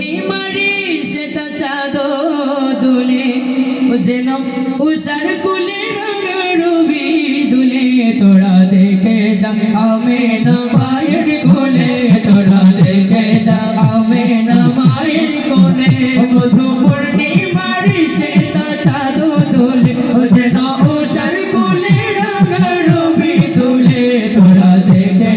পূর্ণিমারি সেটা চাঁদ দুলে, ও যেন উষার কুলে রবি দুলে, তোরা দেখে যা, আমে না মায়ের কোলে, তোরা দেখে যা, আমে না মায়ের কোলে মধু দুলে, ও যেন উষার কুলে রবি দুলে, তোরা দেখে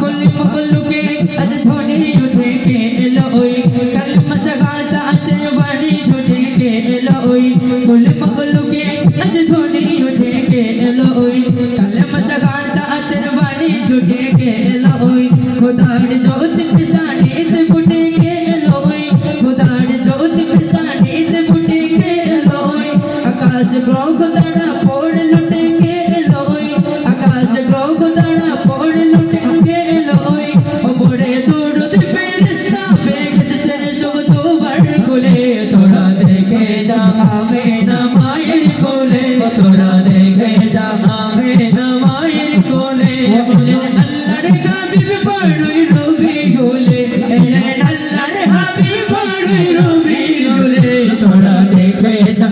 কুল মখলুকে আজ ধনি উঠে কে এলো ওই? কলমা সগাতা আতর বাণী ছুটে কে এলো ওই? কুল মখলুকে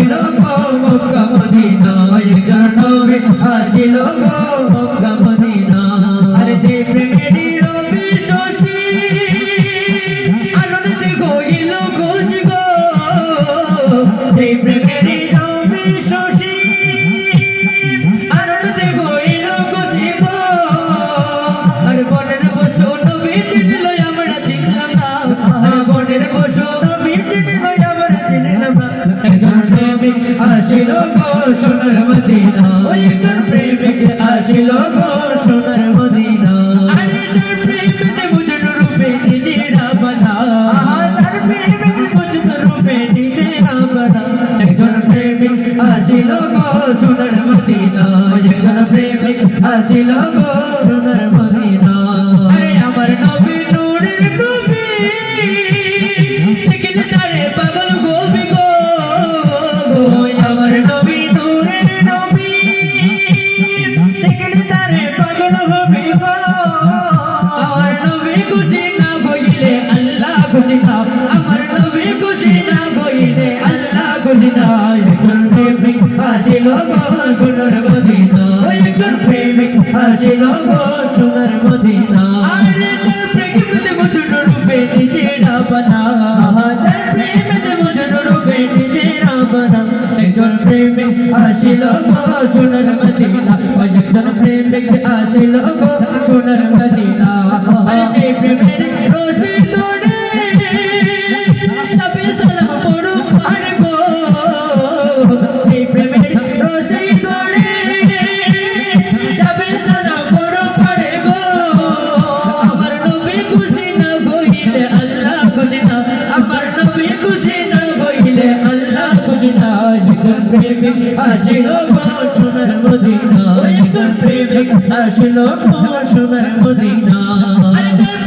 আসিল গো মক্কা মদিনায়। একজন হাসিল গো গো সোনার মদিনা। ওই একজন প্রেমিক আসিল গো সোনার মদিনা। আরে তার প্রেমতে বুঝন রূপে নিজেরা বাধা। তার প্রেমতে বুঝন রূপে নিজেরা বাধা। একজন প্রেমিক আসিল গো সোনার মদিনা। একজন প্রেমিক আসিল গো সোনার মদিনা। আসিল গো সোনার মদিনা। একজন প্রেমিক আসিল গো সোনার মদিনা। আরে তার প্রেমিতে মজনু রূপে নিজেরা বানা তার প্রেমিতে মজনু রূপে নিজেরা বানা একজন প্রেমিক আসিল গো সোনার মদিনা। একজন প্রেমিক আসিল গো সোনার মদিনা। একজন প্রেমিক আসিল গো সোনার মদিনা একজন প্রেমিক আসিল গো সোনার মদিনা হাজার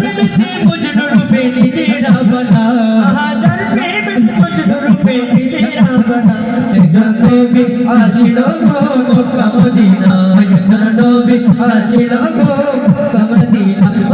গো মক্কা